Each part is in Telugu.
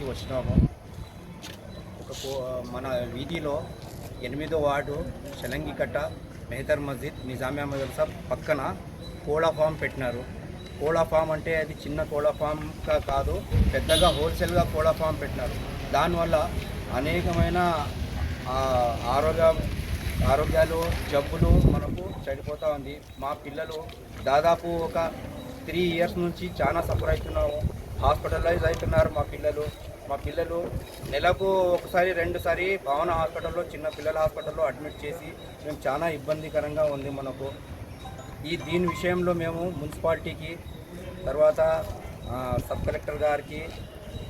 మీదకి వచ్చినాము. ఒక కో- మన వీధిలో ఎనిమిదో వార్డు షలంగికట్ట మెహతర్ మస్జిద్ నిజామియా మదర్సా పక్కన కోళ్ళ ఫామ్ పెట్టినారు. కోళ్ళ ఫామ్ అంటే అది చిన్న కోళ్ళ ఫామ్గా కాదు పెద్దగా హోల్సేల్గా కోళ్ళ ఫామ్ పెట్టినారు. దానివల్ల అనేకమైన ఆరోగ్య ఆరోగ్యాలు జబ్బులు మనకు చెడిపోతూ ఉంది. మా పిల్లలు దాదాపు ఒక త్రీ ఇయర్స్ నుంచి చాలా సఫర్ అవుతున్నాము హాస్పిటలైజ్ అవుతున్నారు మా పిల్లలు. మా పిల్లలు నెలకు ఒకసారి రెండుసారి భావన హాస్పిటల్లో చిన్న పిల్లల హాస్పిటల్లో అడ్మిట్ చేసి మేము చాలా ఇబ్బందికరంగా ఉంది మనకు. ఈ దీని విషయంలో మేము మున్సిపాలిటీకి తర్వాత సబ్ కలెక్టర్ గారికి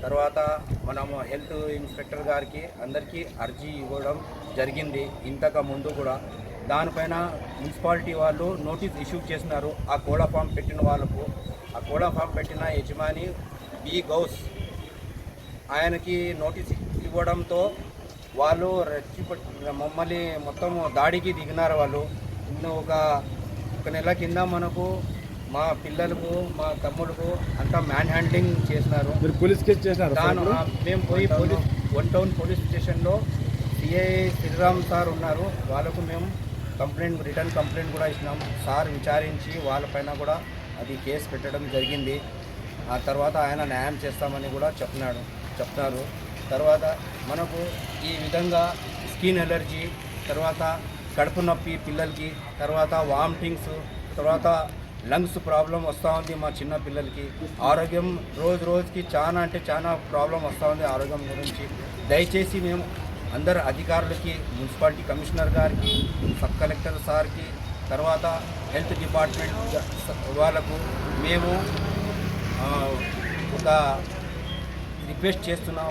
తర్వాత మనము హెల్త్ ఇన్స్పెక్టర్ గారికి అందరికీ అర్జీ ఇవ్వడం జరిగింది ఇంతకు ముందు కూడా. దానిపైన మున్సిపాలిటీ వాళ్ళు నోటీస్ ఇష్యూ చేసినారు ఆ కోళ్ళ ఫామ్ పెట్టిన వాళ్ళకు. ఆ కోళ్ళ ఫామ్ పెట్టిన యజమాని బి గౌస్. ఆయనకి నోటీస్ ఇవ్వడంతో వాళ్ళు రెచ్చి మమ్మల్ని మొత్తం దాడికి దిగినారు వాళ్ళు. ఇನ್ನು ఒక ఒక నెల కింద మనకు మా పిల్లలకు మా తమ్ముడుకు అంతా మ్యాన్ హ్యాండ్లింగ్ చేసినారు. మీరు పోలీస్ కేసు చేసినారు దాని మేము పోయి పోలీస్ వన్ టౌన్ పోలీస్ స్టేషన్లో సిఐ శ్రీరామ్ సార్ ఉన్నారు. వాళ్ళకు మేము కంప్లైంట్ రిటర్న్ కంప్లైంట్ కూడా ఇచ్చినాం. సార్ విచారించి వాళ్ళపైన కూడా అది కేసు పెట్టడం జరిగింది. ఆ తర్వాత ఆయన న్యాయం చేస్తామని కూడా చెప్తున్నాడు చెప్తారు. తర్వాత మనకు ఈ విధంగా స్కిన్ ఎలర్జీ తర్వాత కడుపు నొప్పి పిల్లలకి తర్వాత వామిటింగ్స్ తర్వాత లంగ్స్ ప్రాబ్లం వస్తూ ఉంది మా చిన్న పిల్లలకి. ఆరోగ్యం రోజు రోజుకి చాలా అంటే చాలా ప్రాబ్లం వస్తూ ఉంది ఆరోగ్యం గురించి. దయచేసి మేము అందరు అధికారులకి మున్సిపాలిటీ కమిషనర్ గారికి సబ్ కలెక్టర్ సార్కి తర్వాత హెల్త్ డిపార్ట్మెంట్ వాళ్ళకు మేము ఒక రిక్వెస్ట్ చేస్తున్నాం.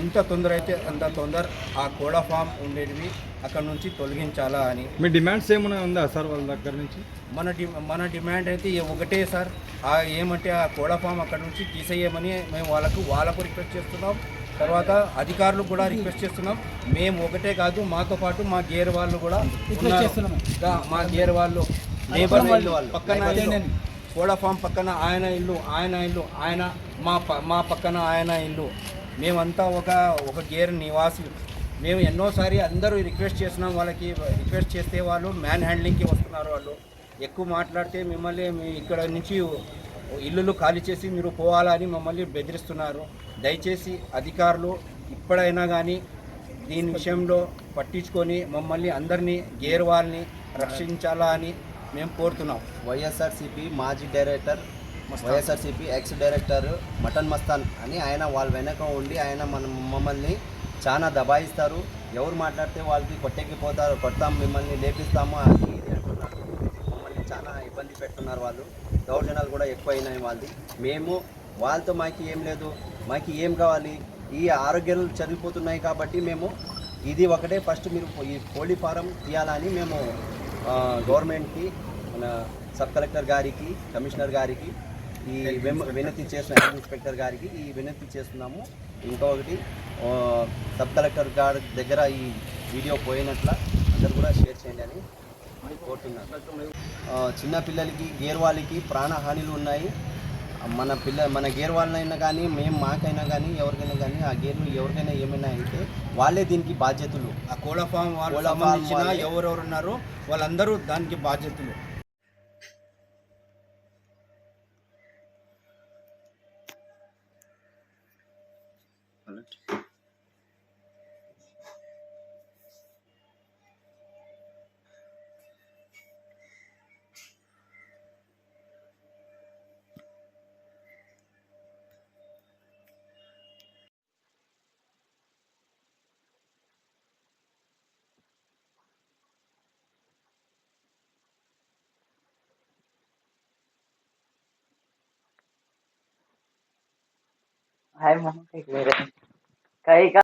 ఎంత తొందర అయితే అంత తొందర ఆ కోడా ఫామ్ ఉండేటివి అక్కడ నుంచి తొలగించాలా అని. మీ డిమాండ్స్ ఏమైనా ఉందా సార్ వాళ్ళ దగ్గర నుంచి? మన డి మన డిమాండ్ అయితే ఒకటే సార్. ఆ ఏమంటే ఆ కోళ్ళ ఫామ్ అక్కడ నుంచి తీసేయమని మేము వాళ్ళకు వాళ్ళకు రిక్వెస్ట్ చేస్తున్నాం. తర్వాత అధికారులకు కూడా రిక్వెస్ట్ చేస్తున్నాం. మేము ఒకటే కాదు మాతో పాటు మా గేర్ వాళ్ళు కూడా మా గేర్ వాళ్ళు లేబర్ వాళ్ళు. పక్కన కోళ్ళ ఫామ్ పక్కన ఆయన ఇల్లు ఆయన ఇల్లు ఆయన మా ప- మా పక్కన ఆయన ఇల్లు. మేమంతా ఒక ఒక గేర్ నివాసులు మేము ఎన్నోసారి అందరూ రిక్వెస్ట్ చేసినాం వాళ్ళకి రిక్వెస్ట్ చేస్తే వాళ్ళు మ్యాన్ హ్యాండ్లింగ్కి వస్తున్నారు వాళ్ళు. ఎక్కువ మాట్లాడితే మిమ్మల్ని మీ ఇక్కడ నుంచి ఇల్లులు ఖాళీ చేసి మీరు పోవాలని మమ్మల్ని బెదిరిస్తున్నారు. దయచేసి అధికారులు ఇప్పుడైనా కానీ దీని విషయంలో పట్టించుకొని మమ్మల్ని అందరినీ గేర్ వాళ్ళని రక్షించాలా అని మేము కోరుతున్నాం. వైఎస్ఆర్సీపీ మాజీ director YSRCP ex director mutton Mastan అని ఆయన వాళ్ళ వెనక ఉండి ఆయన మన మమ్మల్ని చాలా దబాయిస్తారు. ఎవరు మాట్లాడితే వాళ్ళకి కొట్టేకి పోతారు కొడతాం మిమ్మల్ని లేపిస్తాము అది ఇది అంటున్నారు మమ్మల్ని చాలా ఇబ్బంది పెడుతున్నారు వాళ్ళు. దౌర్జన్యాలు కూడా ఎక్కువ అయినాయి వాళ్ళది. మేము వాళ్ళతో మాకు ఏం లేదు. మాకు ఏం కావాలి? ఈ ఆరోగ్యాలు చనిపోతున్నాయి కాబట్టి మేము ఇది ఒకటే ఫస్ట్ మీరు ఈ కోళ్ళీ ఫారం తీయాలని మేము గవర్నమెంట్కి మన సబ్ కలెక్టర్ గారికి కమిషనర్ గారికి ఈ వినతి చేసిన హెల్త్ ఇన్స్పెక్టర్ గారికి ఈ వినతి చేస్తున్నాము. ఇంకొకటి సబ్ కలెక్టర్ గారి దగ్గర ఈ వీడియో పోయినట్ల అందరు కూడా షేర్ చేయండి అని కోరుతున్నాను. చిన్నపిల్లలకి గేర్వాళ్ళకి గేర్ వాళ్ళకి ప్రాణహానిలు ఉన్నాయి. మన పిల్ల మన గేర్ వాళ్ళైనా కానీ మేము మాకైనా కానీ ఎవరికైనా కానీ ఆ గేర్లు ఎవరికైనా ఏమైనా అయితే వాళ్ళే దీనికి బాధ్యతలు ఆ కోళ్ళ ఫామ్ వాళ్ళు. ఎవరెవరు ఉన్నారో వాళ్ళందరూ దానికి బాధ్యతలు 还有可以可可以。